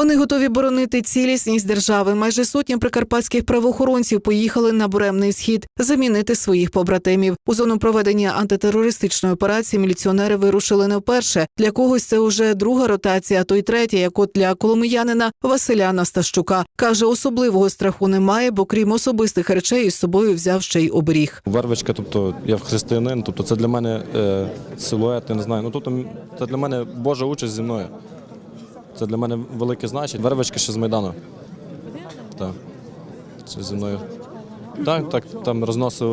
Вони готові боронити цілісність держави. Майже сотня прикарпатських правоохоронців поїхали на буремний схід замінити своїх побратимів. У зону проведення антитерористичної операції міліціонери вирушили не вперше. Для когось це уже друга ротація, а то й третя, як от для коломиянина Василя Настащука. каже, особливого страху немає, бо крім особистих речей із собою взяв ще й оберіг. Вервичка, тобто я християнин, тобто це для мене е, силует, я не знаю. Ну тобто це для мене Божа участь зі мною. Це для мене велике значення. Вервичка ще з Майдану. Так. Ще зі мною. Так, так, там розносив.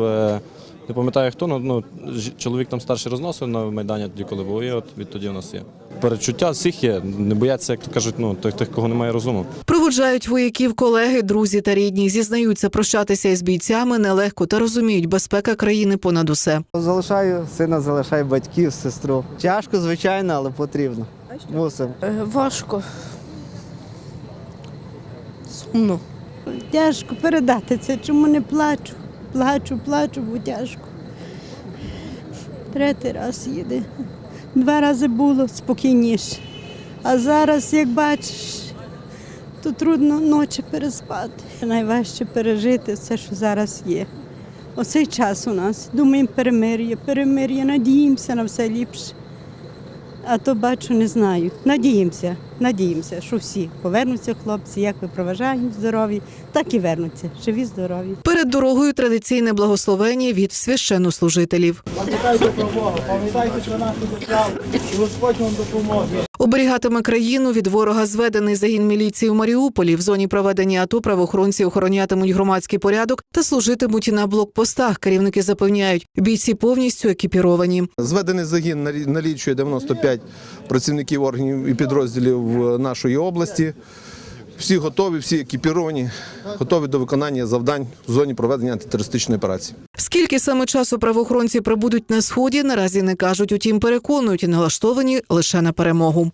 Не пам'ятаю хто, ну, ну ж- чоловік там старший розносив на Майдані тоді, коли був, і от відтоді у нас є. Перечуття всіх є, не бояться, як то кажуть, ну, тих, тих, кого немає розуму. Проводжають вояків колеги, друзі та рідні. Зізнаються, прощатися із бійцями нелегко та розуміють, безпека країни понад усе. Залишаю сина, залишаю батьків, сестру. Тяжко, звичайно, але потрібно. Мусимо. Е, Важко. Сумно. Тяжко передати це, чому не плачу. Плачу, плачу, бо тяжко. Третій раз їде. Два рази було спокійніше. А зараз, як бачиш, то трудно ночі переспати. Найважче пережити все, що зараз є. Оцей час у нас. Думаємо перемир'я, перемир'я, надіємося на все ліпше. А то бачу, не знаю. Надіємося, надіємося, що всі повернуться хлопці, як ви проважаємо здорові, так і вернуться, живі, здорові. Перед дорогою традиційне благословення від священнослужителів. Пам'ятайте про Бога, пам'ятайте про нашу державу, і Господь вам допоможе. Оберігатиме країну від ворога зведений загін міліції у Маріуполі. В зоні проведення АТО правоохоронці охоронятимуть громадський порядок та служитимуть на блокпостах. Керівники запевняють, бійці повністю екіпіровані. Зведений загін налі- налічує 95 працівників органів і підрозділів е, нашої області. Всі готові, всі екіпіровані, готові до виконання завдань в зоні проведення антитерористичної операції. Скільки саме часу правоохоронці прибудуть на сході, наразі не кажуть. Утім, переконують налаштовані лише на перемогу.